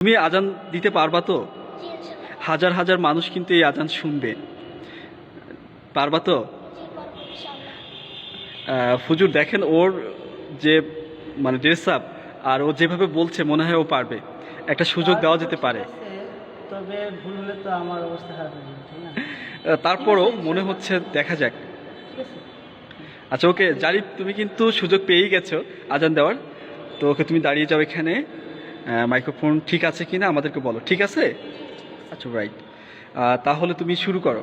তুমি আজান দিতে পারবা তো? হাজার হাজার মানুষ কিন্তু এই আজান শুনবে। পারবা তো? ফুজুর দেখেন ওর যে মানে ড্রেস আপ আর ও যেভাবে বলছে মনে হয় ও পারবে। একটা সুযোগ দেওয়া যেতে পারে। তবে ভুল হলে তো আমার অবস্থা খারাপ হয়ে যাবে তাই না? আহ, তারপরও মনে হচ্ছে দেখা যাক। ঠিক আছে। আচ্ছা ওকে জারিফ তুমি কিন্তু সুযোগ পেয়েই গেছো আজান দেওয়ার। তো ওকে তুমি দাঁড়িয়ে যাও এখানে। মাইক্রোফোন ঠিক আছে কিনা আমাদেরকে বলো। ঠিক আছে? আচ্ছা রাইট তাহলে তুমি শুরু করো।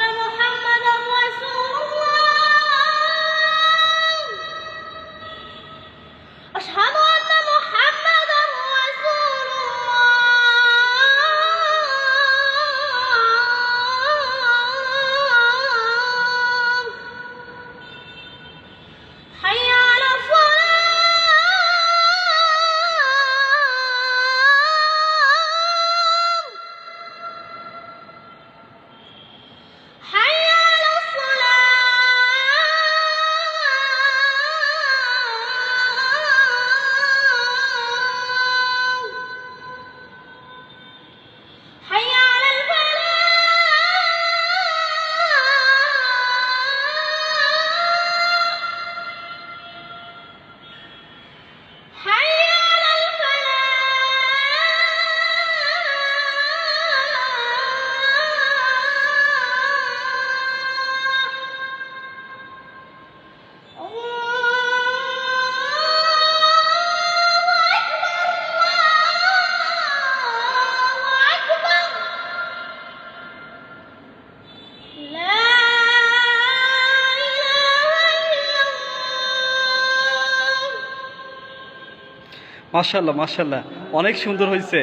মাশাল্লাহ মাশাল্লাহ অনেক সুন্দর হয়েছে